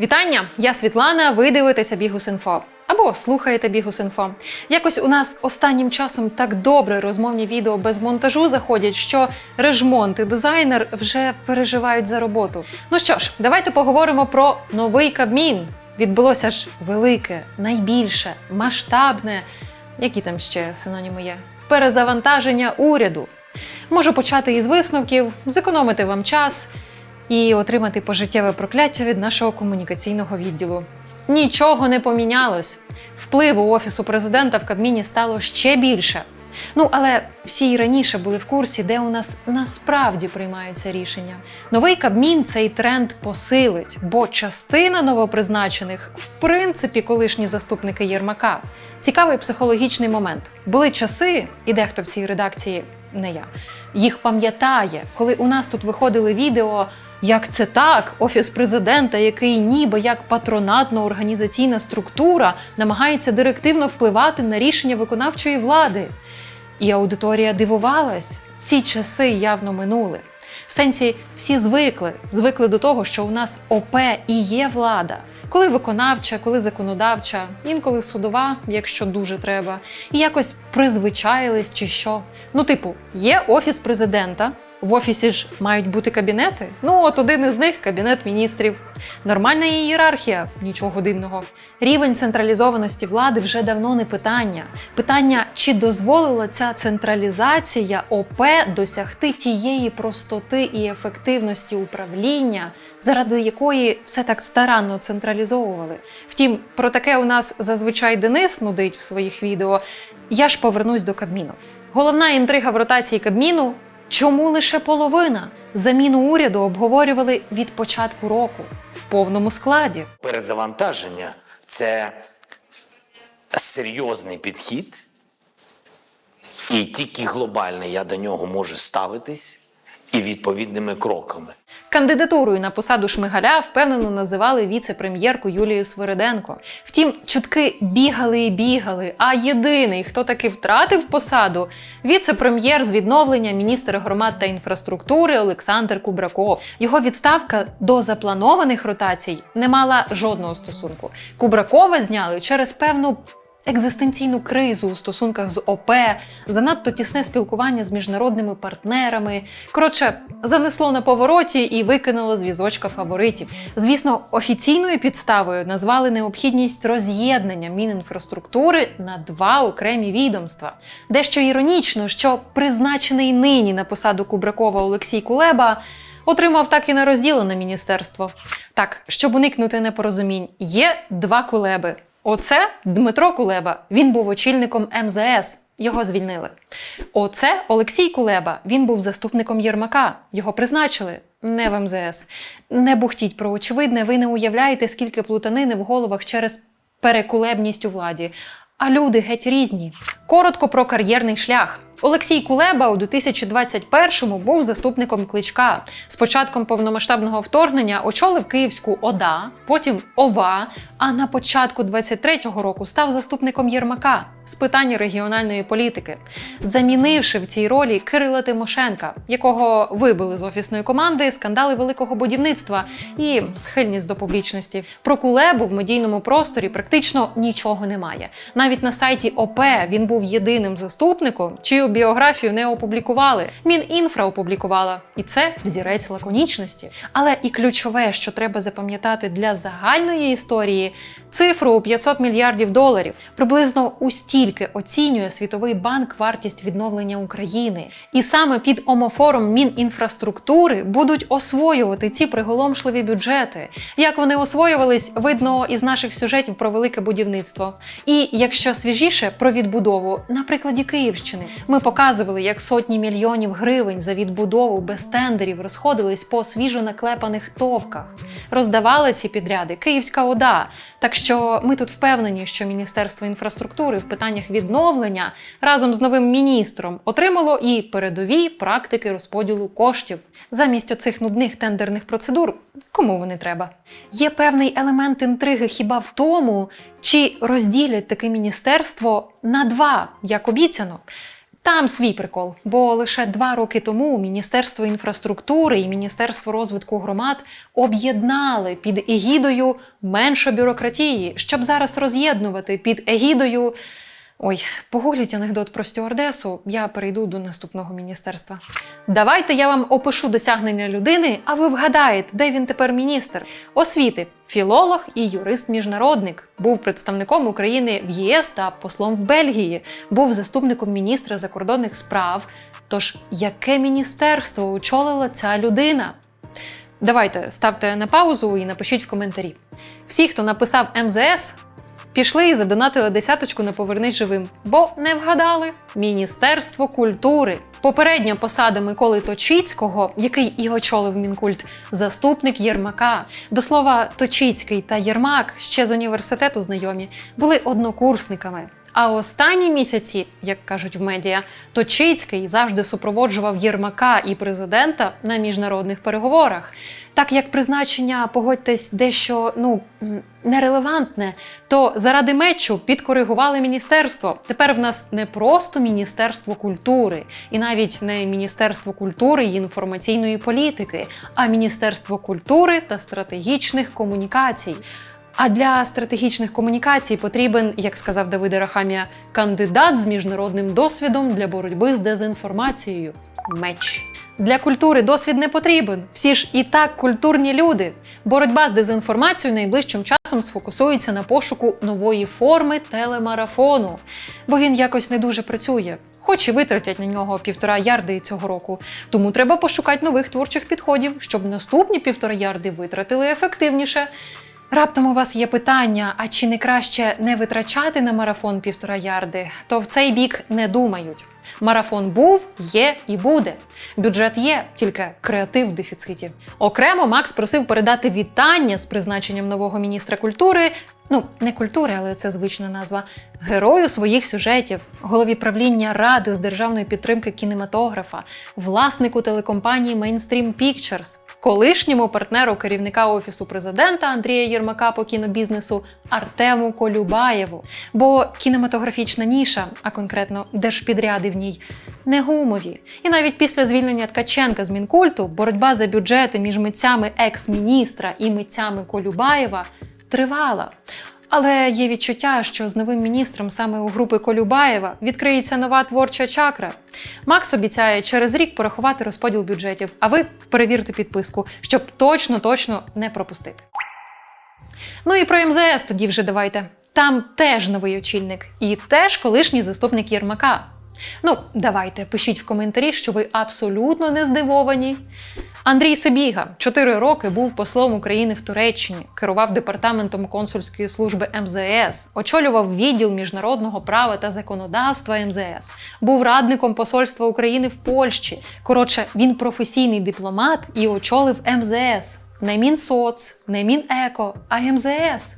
Вітання! Я Світлана. Ви дивитеся Бігус.Інфо. Або слухаєте Бігус.Інфо. Якось у нас останнім часом так добре розмовні відео без монтажу заходять, що режмонт і дизайнер вже переживають за роботу. Ну що ж, давайте поговоримо про новий Кабмін. Відбулося ж велике, найбільше, масштабне, які там ще синоніми є, перезавантаження уряду. Можу почати із висновків, зекономити вам час і отримати пожиттєве прокляття від нашого комунікаційного відділу. Нічого не помінялось. Впливу офісу президента в Кабміні стало ще більше. Ну але всі й раніше були в курсі, де у нас насправді приймаються рішення. Новий Кабмін цей тренд посилить, бо частина новопризначених, в принципі, колишні заступники Єрмака. Цікавий психологічний момент. Були часи, і дехто в цій редакції, не я, їх пам'ятає, коли у нас тут виходили відео. Як це так? Офіс президента, який ніби як патронатно-організаційна структура, намагається директивно впливати на рішення виконавчої влади. І аудиторія дивувалась, ці часи явно минули. В сенсі всі звикли, звикли до того, що у нас ОП і є влада. Коли виконавча, коли законодавча, інколи судова, якщо дуже треба, і якось призвичаїлись чи що. Ну, типу, є офіс президента, в офісі ж мають бути кабінети. Ну, от один із них кабінет міністрів. Нормальна ієрархія, нічого дивного. Рівень централізованості влади вже давно не питання. Питання, чи дозволила ця централізація ОП досягти тієї простоти і ефективності управління, заради якої все так старанно централізовували. Втім, про таке у нас зазвичай Денис нудить в своїх відео. Я ж повернусь до Кабміну. Головна інтрига в ротації Кабміну Чому лише половина? Заміну уряду обговорювали від початку року в повному складі. Перезавантаження це серйозний підхід, і тільки глобальний я до нього можу ставитись і відповідними кроками. Кандидатурою на посаду Шмигаля впевнено називали віце-прем'єрку Юлію Свириденко. Втім, чутки бігали і бігали. А єдиний, хто таки втратив посаду, віце-прем'єр з відновлення, міністр громад та інфраструктури Олександр Кубраков. Його відставка до запланованих ротацій не мала жодного стосунку. Кубракова зняли через певну екзистенційну кризу у стосунках з ОП, занадто тісне спілкування з міжнародними партнерами. Коротше, занесло на повороті і викинуло з візочка фаворитів. Звісно, офіційною підставою назвали необхідність роз'єднання Мінінфраструктури на два окремі відомства. Дещо іронічно, що призначений нині на посаду Кубракова Олексій Кулеба. Отримав так і нерозділене міністерство. Так, щоб уникнути непорозумінь, є два кулеби. Оце Дмитро Кулеба. Він був очільником МЗС. Його звільнили. Оце Олексій Кулеба. Він був заступником Єрмака. Його призначили не в МЗС. Не бухтіть про очевидне, ви не уявляєте, скільки плутанини в головах через перекулебність у владі. А люди геть різні. Коротко про кар'єрний шлях. Олексій Кулеба у 2021-му був заступником кличка. З початком повномасштабного вторгнення очолив Київську ОДА, потім ОВА. А на початку 23-го року став заступником Єрмака з питань регіональної політики, замінивши в цій ролі Кирила Тимошенка, якого вибили з офісної команди скандали великого будівництва і схильність до публічності. Про Кулебу в медійному просторі практично нічого немає. Навіть на сайті ОП він був єдиним заступником, чию біографію не опублікували. Мінінфра опублікувала, і це взірець лаконічності. Але і ключове, що треба запам'ятати для загальної історії, цифру у 500 мільярдів доларів. Приблизно у стільки оцінює Світовий банк вартість відновлення України. І саме під омофором Мінінфраструктури будуть освоювати ці приголомшливі бюджети. Як вони освоювались, видно із наших сюжетів про велике будівництво. І якщо свіжіше про відбудову, на прикладі Київщини, ми показували, як сотні мільйонів гривень за відбудову без тендерів розходились по свіжо наклепаних товках. Роздавали ці підряди Київська ОДА. Так що ми тут впевнені, що Міністерство інфраструктури в питаннях відновлення разом з новим міністром отримало і передові практики розподілу коштів. Замість оцих нудних тендерних процедур, кому вони треба? Є певний елемент інтриги хіба в тому, чи розділять таке міністерство на два, як обіцяно. Там свій прикол, бо лише два роки тому Міністерство інфраструктури і Міністерство розвитку громад об'єднали під егідою менше бюрократії, щоб зараз роз'єднувати під егідою. Ой, погугліть анекдот про стюардесу, я перейду до наступного міністерства. Давайте я вам опишу досягнення людини, а ви вгадаєте, де він тепер міністр. Освіти, філолог і юрист-міжнародник. Був представником України в ЄС та послом в Бельгії, був заступником міністра закордонних справ. Тож, яке міністерство очолила ця людина? Давайте ставте на паузу і напишіть в коментарі. Всі, хто написав МЗС, пішли і задонатили десяточку на повернись живим, бо не вгадали Міністерство культури. Попередня посада Миколи Точицького, який і очолив Мінкульт, заступник Єрмака. До слова, Точицький та Єрмак ще з університету знайомі, були однокурсниками. А останні місяці, як кажуть в медіа, Точицький завжди супроводжував Єрмака і президента на міжнародних переговорах. Так як призначення, погодьтесь, дещо ну нерелевантне, то заради мечу підкоригували міністерство. Тепер в нас не просто міністерство культури, і навіть не міністерство культури і інформаційної політики, а міністерство культури та стратегічних комунікацій. А для стратегічних комунікацій потрібен, як сказав Давид Рахамія, кандидат з міжнародним досвідом для боротьби з дезінформацією. Меч. Для культури досвід не потрібен. Всі ж і так культурні люди. Боротьба з дезінформацією найближчим часом сфокусується на пошуку нової форми телемарафону, бо він якось не дуже працює. Хоч і витратять на нього півтора ярди цього року. Тому треба пошукати нових творчих підходів, щоб наступні півтора ярди витратили ефективніше. Раптом у вас є питання: а чи не краще не витрачати на марафон півтора ярди, то в цей бік не думають. Марафон був, є і буде. Бюджет є, тільки креатив в дефіциті. Окремо Макс просив передати вітання з призначенням нового міністра культури. Ну, не культури, але це звична назва. Герою своїх сюжетів, голові правління ради з державної підтримки кінематографа, власнику телекомпанії Mainstream Pictures, колишньому партнеру керівника офісу президента Андрія Єрмака по кінобізнесу Артему Колюбаєву. Бо кінематографічна ніша, а конкретно держпідряди в ній, не гумові. І навіть після звільнення Ткаченка з Мінкульту боротьба за бюджети між митцями екс-міністра і митцями Колюбаєва тривала. Але є відчуття, що з новим міністром саме у групи Колюбаєва відкриється нова творча чакра. Макс обіцяє через рік порахувати розподіл бюджетів, а ви перевірте підписку, щоб точно точно не пропустити. Ну і про МЗС тоді вже давайте. Там теж новий очільник, і теж колишній заступник Єрмака. Ну, давайте, пишіть в коментарі, що ви абсолютно не здивовані. Андрій Сибіга 4 роки був послом України в Туреччині, керував департаментом консульської служби МЗС, очолював відділ міжнародного права та законодавства МЗС, був радником посольства України в Польщі. Коротше, він професійний дипломат і очолив МЗС. Не Мінсоц, не Мінеко, а МЗС.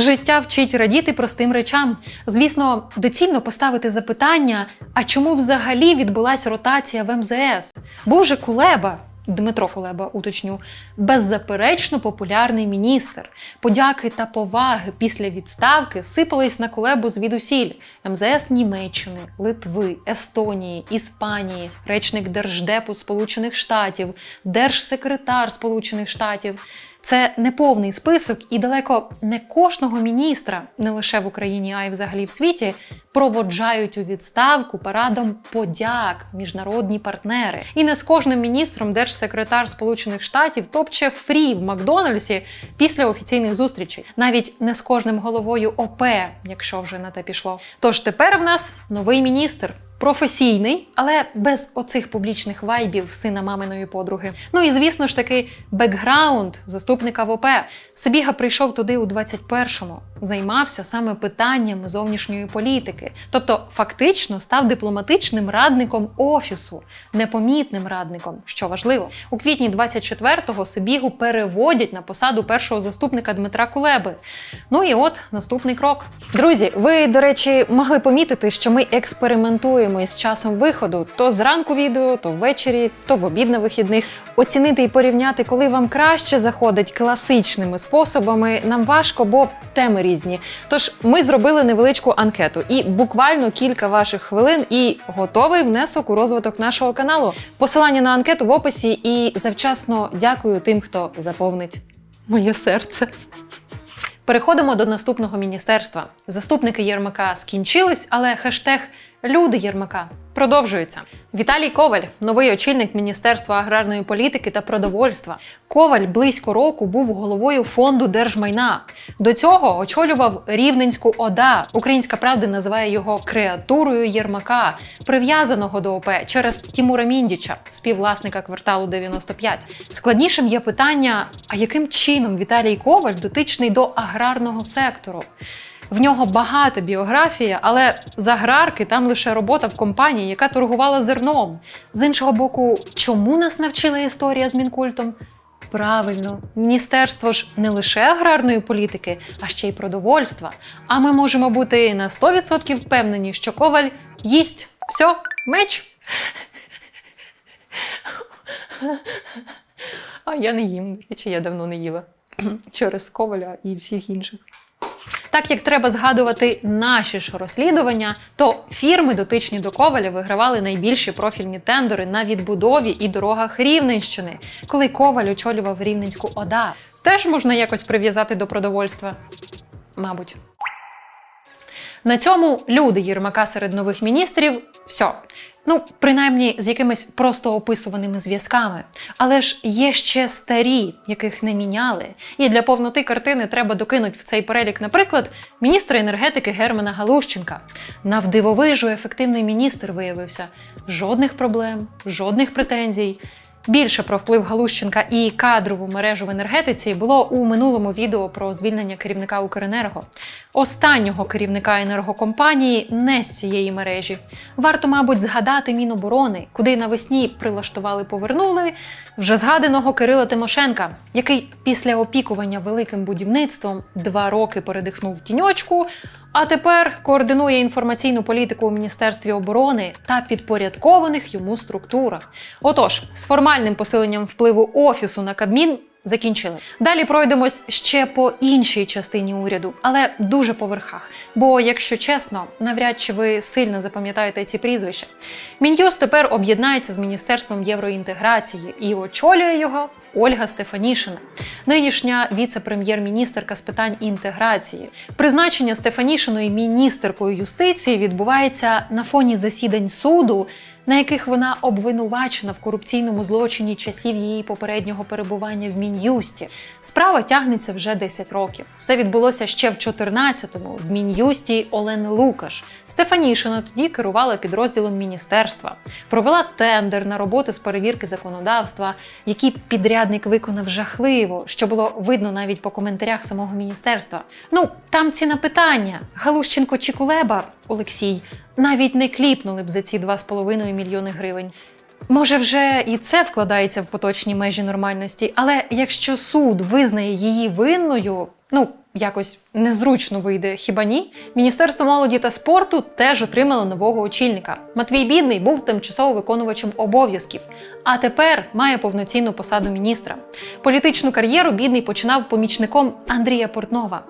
Життя вчить радіти простим речам. Звісно, доцільно поставити запитання: а чому взагалі відбулася ротація в МЗС? Був же Кулеба, Дмитро Кулеба, уточню, беззаперечно популярний міністр. Подяки та поваги після відставки сипались на Кулебу звідусіль. МЗС Німеччини, Литви, Естонії, Іспанії, речник Держдепу Сполучених Штатів, держсекретар Сполучених Штатів. Це не повний список, і далеко не кожного міністра, не лише в Україні, а й взагалі в світі, проводжають у відставку парадом подяк міжнародні партнери. І не з кожним міністром держсекретар Сполучених Штатів топче фрі в Макдональдсі після офіційних зустрічей. Навіть не з кожним головою ОП, якщо вже на те пішло. Тож тепер в нас новий міністр. Професійний, але без оцих публічних вайбів сина маминої подруги. Ну і звісно ж таки, бекграунд заступника ВОП. Сибіга прийшов туди у 21-му, займався саме питаннями зовнішньої політики, тобто фактично став дипломатичним радником офісу, непомітним радником, що важливо. У квітні 24-го Сибігу переводять на посаду першого заступника Дмитра Кулеби. Ну і от наступний крок. Друзі, ви, до речі, могли помітити, що ми експериментуємо із часом виходу то зранку відео, то ввечері, то в обід на вихідних. Оцінити і порівняти, коли вам краще заходить класичними способами, нам важко, бо теми різні. Тож ми зробили невеличку анкету і буквально кілька ваших хвилин, і готовий внесок у розвиток нашого каналу. Посилання на анкету в описі і завчасно дякую тим, хто заповнить моє серце. Переходимо до наступного міністерства. Заступники Єрмака скінчились, але хештег Люди Єрмака продовжується. Віталій Коваль, новий очільник Міністерства аграрної політики та продовольства. Коваль близько року був головою фонду держмайна. До цього очолював Рівненську ОДА. Українська правда називає його креатурою Єрмака, прив'язаного до ОП через Тімура Міндіча, співвласника кварталу 95. Складнішим є питання: а яким чином Віталій Коваль дотичний до аграрного сектору? В нього багата біографія, але з аграрки там лише робота в компанії, яка торгувала зерном. З іншого боку, чому нас навчила історія з мінкультом? Правильно, міністерство ж не лише аграрної політики, а ще й продовольства. А ми можемо бути на 100% впевнені, що коваль їсть. Все, меч. А я не їм. До речі, я давно не їла через коваля і всіх інших. Так як треба згадувати наші ж розслідування, то фірми, дотичні до Коваля, вигравали найбільші профільні тендери на відбудові і дорогах Рівненщини, коли Коваль очолював Рівненську ОДА. Теж можна якось прив'язати до продовольства. Мабуть. На цьому люди Єрмака серед нових міністрів все. Ну, принаймні з якимись просто описуваними зв'язками. Але ж є ще старі, яких не міняли. І для повноти картини треба докинути в цей перелік, наприклад, міністра енергетики Германа Галущенка. Навдивовижу ефективний міністр виявився. Жодних проблем, жодних претензій. Більше про вплив Галущенка і кадрову мережу в енергетиці було у минулому відео про звільнення керівника Укренерго. Останнього керівника енергокомпанії не з цієї мережі. Варто, мабуть, згадати Міноборони, куди навесні прилаштували повернули вже згаданого Кирила Тимошенка, який після опікування великим будівництвом два роки передихнув тіньочку, а тепер координує інформаційну політику у Міністерстві оборони та підпорядкованих йому структурах. Отож, з формальним посиленням впливу офісу на Кабмін. Закінчили. Далі пройдемось ще по іншій частині уряду, але дуже по верхах. Бо, якщо чесно, навряд чи ви сильно запам'ятаєте ці прізвища. Мін'юст тепер об'єднається з міністерством євроінтеграції і очолює його Ольга Стефанішина, нинішня віце-прем'єр-міністерка з питань інтеграції. Призначення Стефанішиної міністеркою юстиції відбувається на фоні засідань суду, на яких вона обвинувачена в корупційному злочині часів її попереднього перебування в мін'юсті. Справа тягнеться вже 10 років. Все відбулося ще в 14-му в мін'юсті Олени Лукаш. Стефанішина тоді керувала підрозділом міністерства, провела тендер на роботи з перевірки законодавства, які підрядник виконав жахливо, що було видно навіть по коментарях самого міністерства. Ну там ці на питання Галущенко чи Кулеба Олексій навіть не кліпнули б за ці 2,5 мільйони гривень. Може, вже і це вкладається в поточні межі нормальності, але якщо суд визнає її винною, ну якось незручно вийде, хіба ні? Міністерство молоді та спорту теж отримало нового очільника. Матвій Бідний був тимчасово виконувачем обов'язків, а тепер має повноцінну посаду міністра. Політичну кар'єру бідний починав помічником Андрія Портнова.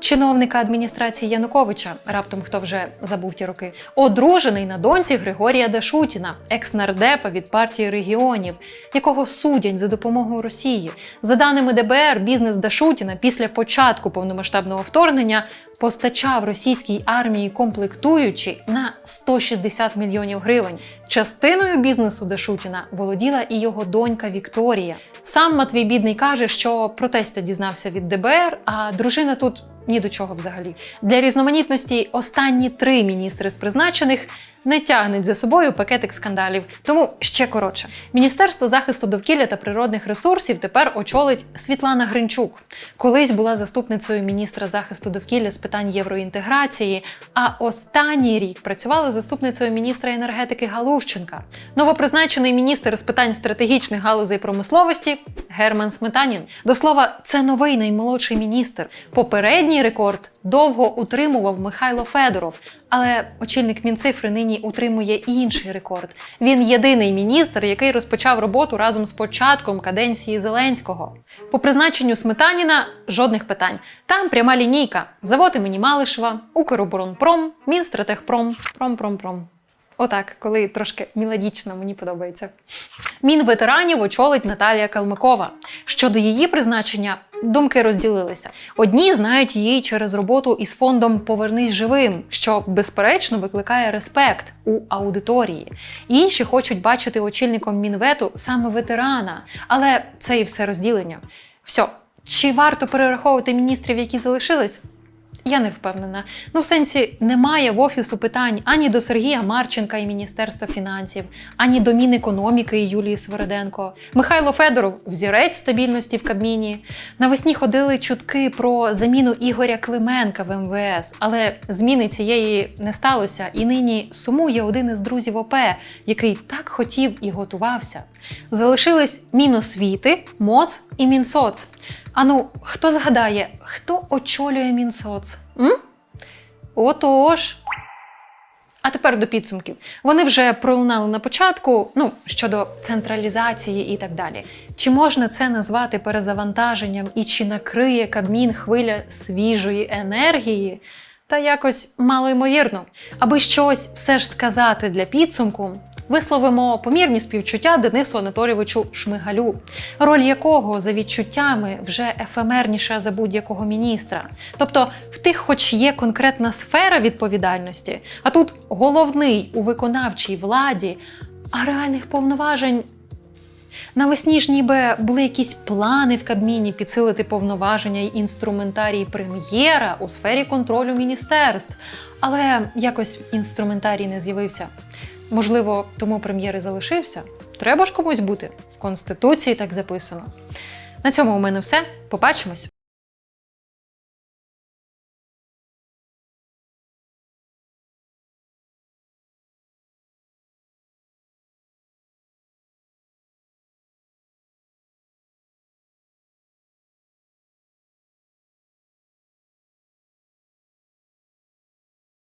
Чиновника адміністрації Януковича, раптом хто вже забув ті роки, одружений на доньці Григорія Дашутіна, екс-нардепа від партії регіонів, якого судять за допомогою Росії. За даними ДБР, бізнес Дашутіна після початку повномасштабного вторгнення постачав російській армії комплектуючі на 160 мільйонів гривень. Частиною бізнесу Дашутіна володіла і його донька Вікторія. Сам Матвій Бідний каже, що про тестя дізнався від ДБР, а дружина тут ні до чого взагалі. Для різноманітності останні три міністри з призначених не тягнуть за собою пакетик скандалів. Тому ще коротше. Міністерство захисту довкілля та природних ресурсів тепер очолить Світлана Гринчук. Колись була заступницею міністра захисту довкілля з питань євроінтеграції, а останній рік працювала заступницею міністра енергетики Галущенка. Новопризначений міністр з питань стратегічних галузей промисловості Герман Сметанін. До слова, це новий наймолодший міністр. Попередній рекорд довго утримував Михайло Федоров, але очільник Мінцифри нині утримує інший рекорд. Він єдиний міністр, який розпочав роботу разом з початком каденції Зеленського. По призначенню Сметаніна жодних питань. Там пряма лінійка: завод імені Малишева, Укроборонпром, Мінстратехпром, Пром-пром-пром. Отак, коли трошки мелодічно, мені подобається. Мінветеранів очолить Наталія Калмикова. Щодо її призначення, думки розділилися. Одні знають її через роботу із фондом Повернись живим, що безперечно викликає респект у аудиторії. Інші хочуть бачити очільником мінвету саме ветерана, але це і все розділення. Все, чи варто перераховувати міністрів, які залишились? Я не впевнена. Ну, в сенсі, немає в офісу питань ані до Сергія Марченка і Міністерства фінансів, ані до Мінекономіки і Юлії Свериденко. Михайло Федоров взірець стабільності в Кабміні. Навесні ходили чутки про заміну Ігоря Клименка в МВС, але зміни цієї не сталося. І нині сумує один із друзів ОП, який так хотів і готувався. Залишились Міносвіти, МОЗ і Мінсоц. Ану, хто згадає, хто очолює Мінсоц? М? Отож. А тепер до підсумків. Вони вже пролунали на початку, ну, щодо централізації і так далі. Чи можна це назвати перезавантаженням і чи накриє Кабмін хвиля свіжої енергії? Та якось мало ймовірно. Аби щось все ж сказати для підсумку, висловимо помірні співчуття Денису Анатолійовичу Шмигалю, роль якого за відчуттями вже ефемерніша за будь-якого міністра. Тобто в тих, хоч є конкретна сфера відповідальності, а тут головний у виконавчій владі, а реальних повноважень. Навесні ж ніби були якісь плани в Кабміні підсилити повноваження й інструментарій прем'єра у сфері контролю міністерств, але якось інструментарій не з'явився. Можливо, тому прем'єр і залишився. Треба ж комусь бути. В Конституції так записано. На цьому у мене все. Побачимось!